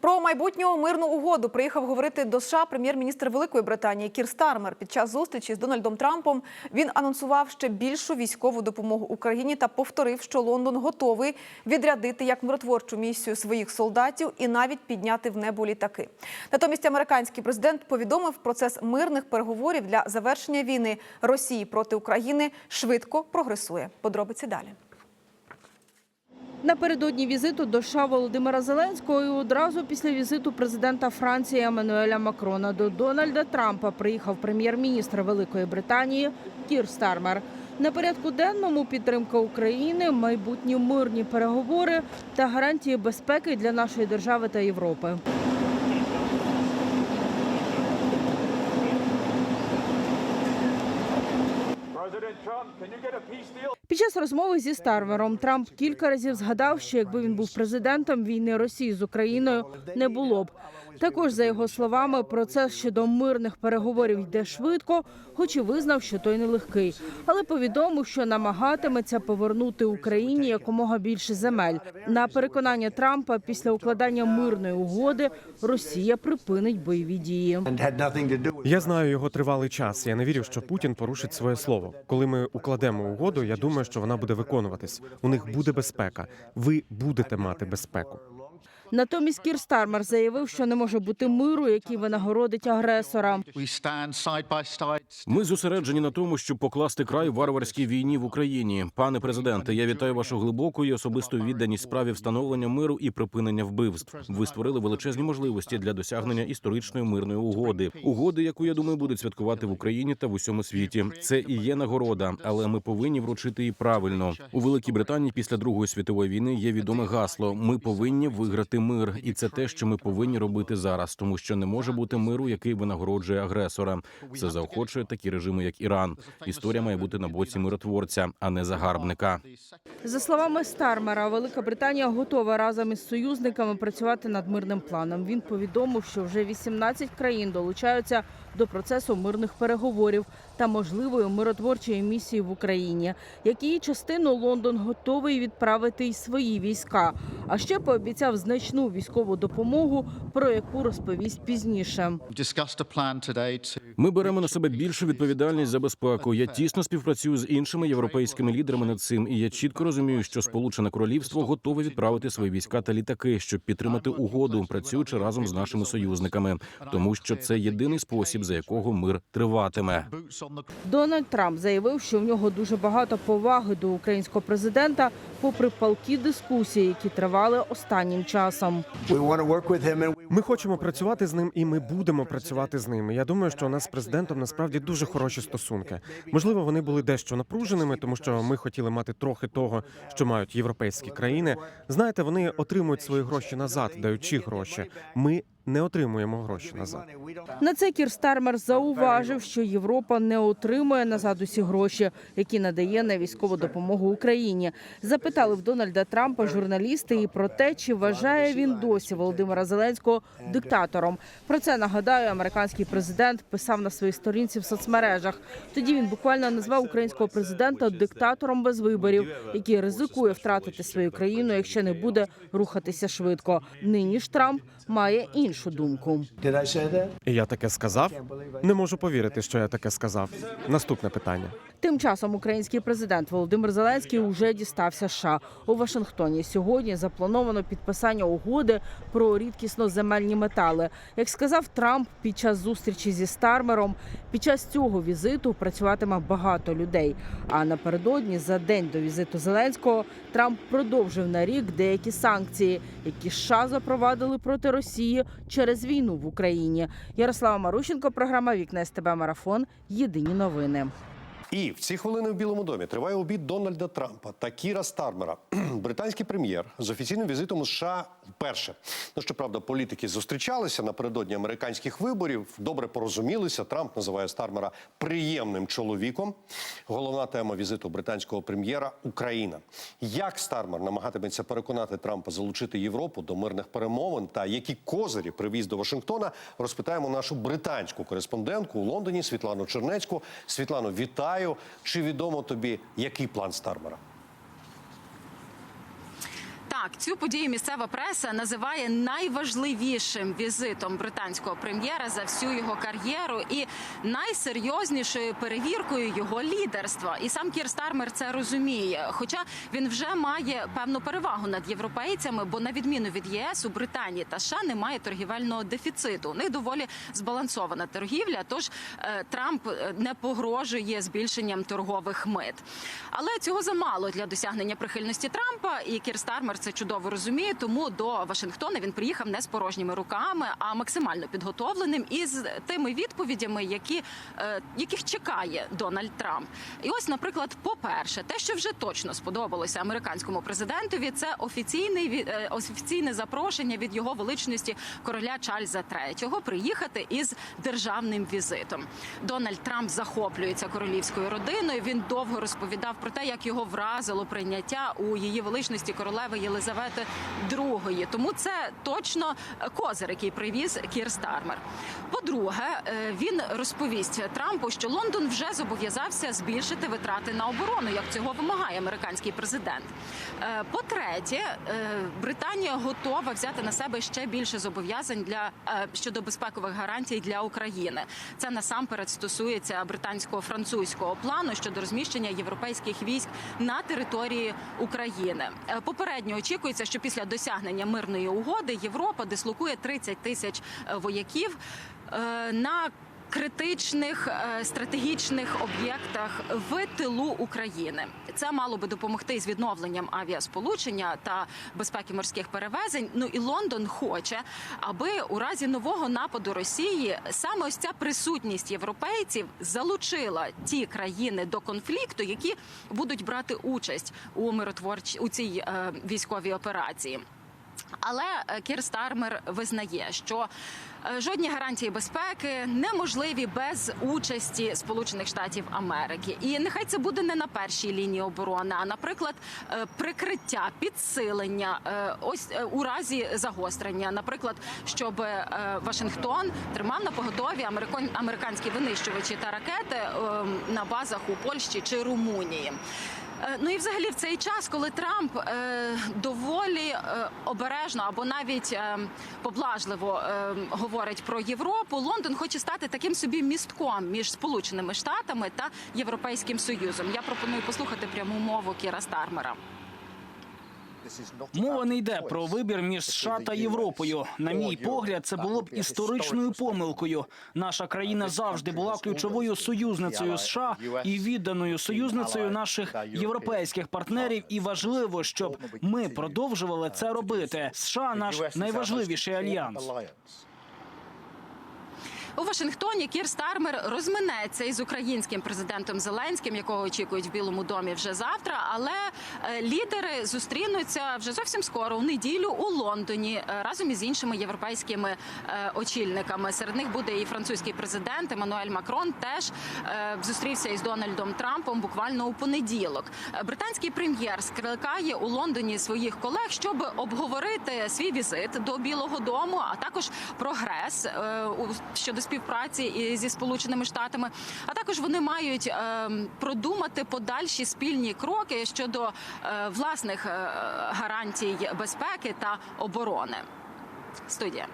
Про майбутню мирну угоду приїхав говорити до США прем'єр-міністр Великої Британії Кір Стармер. Під час зустрічі з Дональдом Трампом він анонсував ще більшу військову допомогу Україні та повторив, що Лондон готовий відрядити як миротворчу місію своїх солдатів і навіть підняти в небо літаки. Натомість американський президент повідомив, процес мирних переговорів для завершення війни Росії проти України швидко прогресує. Подробиці далі. Напередодні візиту до США Володимира Зеленського і одразу після візиту президента Франції Еммануеля Макрона до Дональда Трампа приїхав прем'єр-міністр Великої Британії Кір Стармер. На порядку денному підтримка України, майбутні мирні переговори та гарантії безпеки для нашої держави та Європи. Під час розмови зі Старвером Трамп кілька разів згадав, що якби він був президентом, війни Росії з Україною не було б. Також за його словами, процес щодо мирних переговорів йде швидко, хоч і визнав, що той нелегкий, але повідомив, що намагатиметься повернути Україні якомога більше земель. На переконання Трампа, після укладання мирної угоди Росія припинить бойові дії. Я знаю його тривалий час. Я не вірю, що Путін порушить своє слово. Коли ми укладемо угоду, я думаю, що вона буде виконуватись. У них буде безпека. Ви будете мати безпеку. Натомість Кір Стармер заявив, що не може бути миру, який винагородить агресора. Ми зосереджені на тому, щоб покласти край варварській війні в Україні. Пане президенте, я вітаю вашу глибоку і особисту відданість справі встановлення миру і припинення вбивств. Ви створили величезні можливості для досягнення історичної мирної угоди. Угоди, яку я думаю, будуть святкувати в Україні та в усьому світі. Це і є нагорода, але ми повинні вручити її правильно. У Великій Британії після Другої світової війни є відоме гасло: ми повинні виграти мир, і це те, що ми повинні робити зараз, тому що не може бути миру, який винагороджує агресора. Це заохочує такі режими, як Іран. Історія має бути на боці миротворця, а не загарбника. За словами Стармера, Велика Британія готова разом із союзниками працювати над мирним планом. Він повідомив, що вже 18 країн долучаються до процесу мирних переговорів та можливої миротворчої місії в Україні. Як її частину Лондон готовий відправити й свої війська. А ще пообіцяв значну військову допомогу, про яку розповість пізніше. Ми беремо на себе більшу відповідальність за безпеку. Я тісно співпрацюю з іншими європейськими лідерами над цим, і я чітко розумію, що Сполучене Королівство готове відправити свої війська та літаки, щоб підтримати угоду, працюючи разом з нашими союзниками, тому що це єдиний спосіб, за якого мир триватиме. Дональд Трамп заявив, що в нього дуже багато поваги до українського президента, попри палкі дискусії, які тривали останнім часом. Ми хочемо працювати з ним, і ми будемо працювати з ним. Я думаю, що у нас президентом насправді дуже хороші стосунки. Можливо, вони були дещо напруженими, тому що ми хотіли мати трохи того, що мають європейські країни. Знаєте, вони отримують свої гроші назад, даючи гроші. Ми не отримуємо гроші назад. На це Кір Стармер зауважив, що Європа не отримує назад усі гроші, які надає на військову допомогу Україні. Запитали в Дональда Трампа журналісти і про те, чи вважає він досі Володимира Зеленського диктатором. Про це нагадаю, американський президент писав на своїй сторінці в соцмережах. Тоді він буквально назвав українського президента диктатором без виборів, який ризикує втратити свою країну, якщо не буде рухатися швидко. Нині ж Трамп має іншу думку. я таке сказав. Не можу повірити, що я таке сказав. Наступне питання. Тим часом український президент Володимир Зеленський уже дістався США у Вашингтоні. Сьогодні заплановано підписання угоди про рідкісно земельні метали. Як сказав Трамп під час зустрічі зі Стармером, під час цього візиту працюватиме багато людей. А напередодні, за день до візиту Зеленського, Трамп продовжив на рік деякі санкції, які США запровадили проти Росії через війну в Україні. Ярослава Марущенко, програма Вікна СТБ Марафон. Єдині новини. І в ці хвилини в Білому домі триває обід Дональда Трампа та Кіра Стармера. Британський прем'єр з офіційним візитом у США вперше. Ну щоправда, політики зустрічалися напередодні американських виборів. Добре порозумілися. Трамп називає Стармера приємним чоловіком. Головна тема візиту британського прем'єра Україна. Як Стармер намагатиметься переконати Трампа залучити Європу до мирних перемовин та які козирі привіз до Вашингтона, розпитаємо нашу британську кореспондентку у Лондоні Світлану Чернецьку. Світлано, вітаю. Чи відомо тобі, який план Стармера? Так, цю подію місцева преса називає найважливішим візитом британського прем'єра за всю його кар'єру і найсерйознішою перевіркою його лідерства. І сам Кір Стармер це розуміє. Хоча він вже має певну перевагу над європейцями, бо на відміну від ЄС у Британії та США немає торгівельного дефіциту. У них доволі збалансована торгівля. Тож е, Трамп е, не погрожує збільшенням торгових мит. Але цього замало для досягнення прихильності Трампа. І Кір Стармер це чудово розуміє. Тому до Вашингтона він приїхав не з порожніми руками, а максимально підготовленим і з тими відповідями, які е, яких чекає Дональд Трамп. І ось, наприклад, по-перше, те, що вже точно сподобалося американському президентові, це офіційний е, офіційне запрошення від його величності короля Чарльза III приїхати із державним візитом. Дональд Трамп захоплюється королівською родиною. Він довго розповідав про те, як його вразило прийняття у її величності королеви Єлизавети II. Тому це точно козир, який привіз Кір Стармер. По-друге, е, він розповість Трампу, що Лондон вже зобов'язався збільшити витрати на оборону, як цього вимагає американський президент. Е, По-третє, е, Британія готова взяти на себе ще більше зобов'язань для щодо безпекових гарантій для України. Це насамперед стосується британсько-французького плану щодо розміщення європейських військ на території України. Попередньо очікується, що після досягнення мирної угоди Європа дислокує 30 тисяч е, вояків е, на критичних е, стратегічних об'єктах в тилу України. Це мало би допомогти з відновленням авіасполучення та безпеки морських перевезень. Ну і Лондон хоче, аби у разі нового нападу Росії саме ось ця присутність європейців залучила ті країни до конфлікту, які будуть брати участь у миротворч у цій е, військовій операції. Але е, Кір Стармер визнає, що е, жодні гарантії безпеки неможливі без участі Сполучених Штатів Америки. І нехай це буде не на першій лінії оборони, а наприклад, е, прикриття, підсилення, ось у разі загострення, наприклад, щоб Вашингтон тримав на поготові американ- американські винищувачі та ракети е, на базах у Польщі чи Румунії. Е, Ну і взагалі в цей час, коли Трамп е, доволі е, обережно або навіть е, поблажливо е, говорить про Європу, Лондон хоче стати таким собі містком між Сполученими Штатами та Європейським Союзом. Я пропоную послухати пряму мову Кіра Стармера. Мова не йде про вибір між США та Європою. На мій погляд, це було б історичною помилкою. Наша країна завжди була ключовою союзницею США і відданою союзницею наших європейських партнерів. І важливо, щоб ми продовжували це робити. США наш найважливіший альянс. У Вашингтоні Кір Стармер розминеться із українським президентом Зеленським, якого очікують в Білому домі вже завтра. Але е, лідери зустрінуться вже зовсім скоро у неділю у Лондоні е, разом із іншими європейськими е, очільниками. Серед них буде і французький президент Еммануель Макрон. Теж зустрівся із Дональдом Трампом буквально у понеділок. Британський прем'єр скликає у Лондоні своїх колег, щоб обговорити свій візит до Білого Дому, а також прогрес щодо співпраці зі сполученими штатами. А також вони мають е, продумати подальші спільні кроки щодо е, власних е, гарантій безпеки та оборони. Студія.